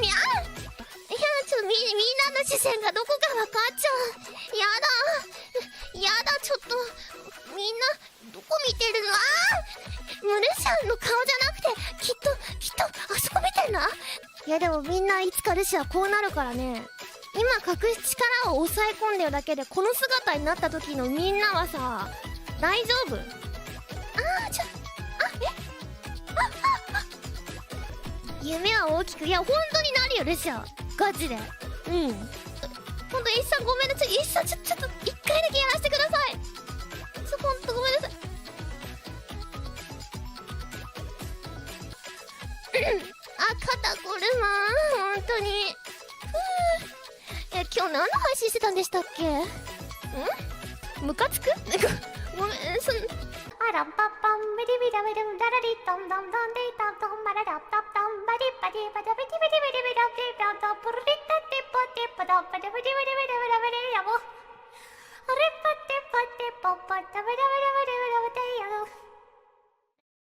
みゃいやちょっとみみんなの視線がどこか分かっちゃう。やだ。やだちょっとみんなどこ見てるの？あムルシャンの顔じゃなくてきっときっとあそこ見てんないやでもみんないつかルシアこうなるからね今隠す力を抑え込んでるだけでこの姿になった時のみんなはさ大丈夫？夢は大きくいや本当になるよルシアガチで。うん。ほんとイッサごめんなさいイッサちょちょっと一回だけやらせてください。ちょほんとごめんなさい。あ肩こるわ本当に。ふう。え今日何の配信してたんでしたっけ？ん？ムカつく？ごめんそん。あらんぱっぱんビリビラビリダラリトンドンドンディトントン Rip a tip, a tip, a